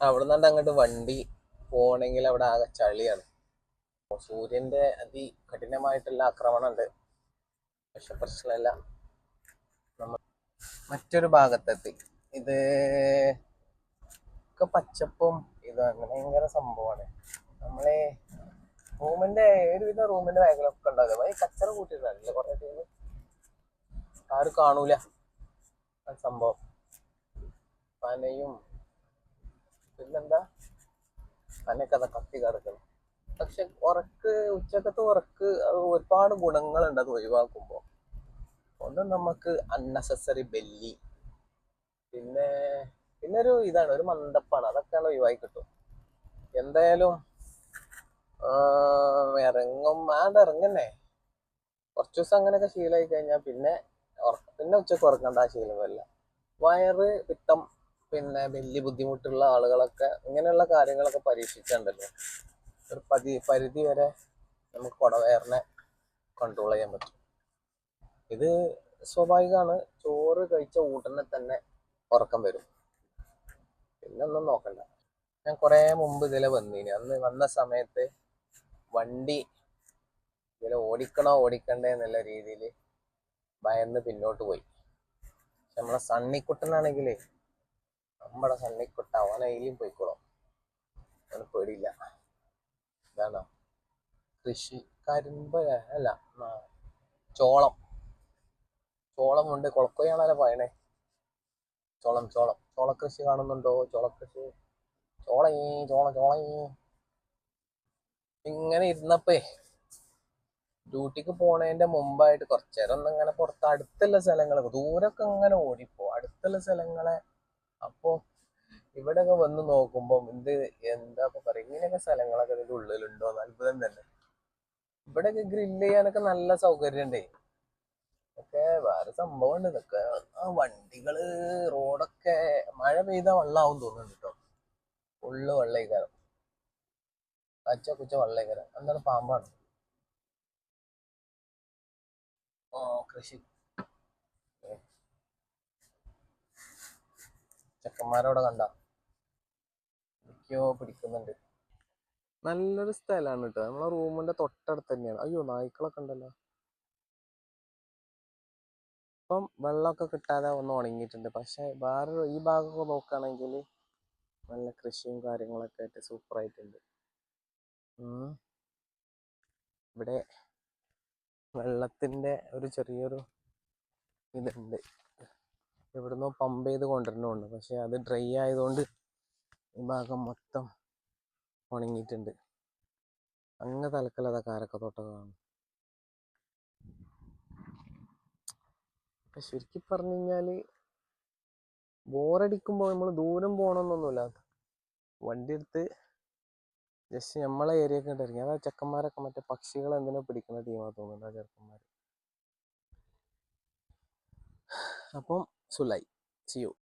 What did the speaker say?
അവിടെ നിന്നാണ്ട് അങ്ങോട്ട് വണ്ടി പോകണമെങ്കിൽ അവിടെ ആകെ ചളിയാണ്. സൂര്യന്റെ അതികഠിനമായിട്ടുള്ള ആക്രമണം ഉണ്ട് പക്ഷെ പ്രശ്നമല്ല നമ്മൾ മറ്റൊരു ഭാഗത്തെത്തി. ഇത് ഒക്കെ പച്ചപ്പും ഇത് അങ്ങനെ ഭയങ്കര സംഭവമാണ് നമ്മളെ റൂമിന്റെ ഒരുവിധ റൂമിന്റെ ബാഗിലൊക്കെ ഉണ്ടാകും ഈ കച്ചറ കൂട്ടിയിട്ടില്ല കുറെ ടീം ആരും കാണൂല. സംഭവം. പനയും പിന്നെന്താ? അതാ കത്തി കിടക്കണം പക്ഷെ ഉറക്ക് ഉച്ചക്കത്തെ ഉറക്ക് ഒരുപാട് ഗുണങ്ങളുണ്ട് അത് ഒഴിവാക്കുമ്പോൾ ഒന്ന് നമുക്ക് അൺനെസസറി ബെല്ലി പിന്നെ പിന്നെ ഒരു ഇതാണ് ഒരു മന്ദപ്പാണ്. അതൊക്കെയാണ് ഒഴിവായി കിട്ടും. എന്തായാലും ഇറങ്ങും. ആണ്ട് ഇറങ്ങന്നെ. കുറച്ച് ദിവസം അങ്ങനെയൊക്കെ ശീലമായി കഴിഞ്ഞാൽ പിന്നെ പിന്നെ ഉച്ചയ്ക്ക് ഉറക്കേണ്ട ആ ശീലമല്ല വയറ് പിത്തം പിന്നെ വലിയ ബുദ്ധിമുട്ടുള്ള ആളുകളൊക്കെ ഇങ്ങനെയുള്ള കാര്യങ്ങളൊക്കെ പരീക്ഷിച്ചുണ്ടല്ലോ. ഒരു പതി പരിധി വരെ നമുക്ക് കുടവയറിനെ കൺട്രോൾ ചെയ്യാൻ പറ്റും. ഇത് സ്വാഭാവികമാണ്. ചോറ് കഴിച്ച ഉടനെ തന്നെ ഉറക്കം വരും. പിന്നെ ഒന്നും നോക്കണ്ട. ഞാൻ കുറേ മുമ്പ് ഇതിലെ വന്നീന്. അന്ന് വന്ന സമയത്ത് വണ്ടി ഇതിലെ ഓടിക്കണോ ഓടിക്കണ്ടേ എന്നുള്ള രീതിയിൽ ഭയന്ന് പിന്നോട്ട് പോയി. നമ്മളെ സണ്ണിക്കുട്ടനാണെങ്കിലേ നമ്മുടെ സണ്ണിക്കുട്ട അവനെ അതിലും പോയിക്കോളും. അവന് പേടിയില്ല. ഇതാണോ? കൃഷി കരിമ്പ് അല്ല ചോളം. ചോളം ഉണ്ട്. കുളക്കൊയ്യാണല്ലോ പറയണേ? ചോളം ചോളം. ചോളക്കൃഷി കാണുന്നുണ്ടോ? ചോളക്കൃഷി. ചോളയേ ചോള ചോളയേ. ഇങ്ങനെ ഇരുന്നപ്പേ ഡ്യൂട്ടിക്ക് പോണേന്റെ മുമ്പായിട്ട് കുറച്ചു നേരം ഒന്ന് ഇങ്ങനെ പുറത്ത് അടുത്തുള്ള സ്ഥലങ്ങളൊക്കെ ദൂരൊക്കെ ഇങ്ങനെ ഓടിപ്പോ. അടുത്തുള്ള സ്ഥലങ്ങളെ അപ്പോ ഇവിടെയൊക്കെ വന്ന് നോക്കുമ്പോ ഇത് എന്താ ഇപ്പൊ പറയാ ഇങ്ങനെയൊക്കെ സ്ഥലങ്ങളൊക്കെ ഇതിന്റെ ഉള്ളിലുണ്ടോ എന്ന് അത്ഭുതം തന്നെ. ഇവിടെയൊക്കെ ഗ്രില്ല് ചെയ്യാനൊക്കെ നല്ല സൗകര്യം ഉണ്ടേ ഒക്കെ വേറെ സംഭവം ഉണ്ട് ഇതൊക്കെ. ആ വണ്ടികൾ റോഡൊക്കെ മഴ പെയ്താ വെള്ളമാവും തോന്നുന്നുണ്ട് കേട്ടോ ഉള്ളു വെള്ളയിക്കാരം കച്ച കുച്ച വെള്ളയിക്കാരം എന്താണ് പാമ്പാണ്? ഓ കൃഷി. ചെക്കന്മാരവിടെ കണ്ട. എനിക്കോ പിടിക്കുന്നുണ്ട്. നല്ലൊരു സ്ഥലമാണ് കേട്ടോ നമ്മളെ റൂമിന്റെ തൊട്ടടുത്ത് തന്നെയാണ്. അയ്യോ നായ്ക്കളൊക്കെ ഉണ്ടല്ലോ. ഇപ്പം വെള്ളമൊക്കെ കിട്ടാതെ ഒന്ന് ഉണങ്ങിയിട്ടുണ്ട്. പക്ഷെ വേറെ ഈ ഭാഗമൊക്കെ നോക്കുകയാണെങ്കിൽ നല്ല കൃഷിയും കാര്യങ്ങളൊക്കെ ആയിട്ട് സൂപ്പർ ആയിട്ടുണ്ട്. ഇവിടെ വെള്ളത്തിന്റെ ഒരു ചെറിയൊരു ഇതുണ്ട്. എവിടുന്നോ പമ്പ് ചെയ്ത് കൊണ്ടുവരണമുണ്ട് പക്ഷെ അത് ഡ്രൈ ആയതുകൊണ്ട് ഈ ഭാഗം മൊത്തം ഉണങ്ങിയിട്ടുണ്ട്. അങ്ങ് തലക്കലത കാരക്കത്തോട്ടൊക്കെ കാണും പക്ഷെ ശരിക്കും പറഞ്ഞു കഴിഞ്ഞാൽ ബോറടിക്കുമ്പോൾ നമ്മൾ ദൂരം പോകണമെന്നൊന്നുമില്ല വണ്ടി എടുത്ത് ജസ്റ്റ് നമ്മളെ ഏരിയ ഒക്കെ ഇറങ്ങി. അതാ ചെക്കന്മാരൊക്കെ മറ്റേ പക്ഷികൾ എന്തിനോ പിടിക്കുന്ന ടീമാ തോന്നുന്നുണ്ട് ആ ചെറുക്കന്മാർ അപ്പം 苏来，See you.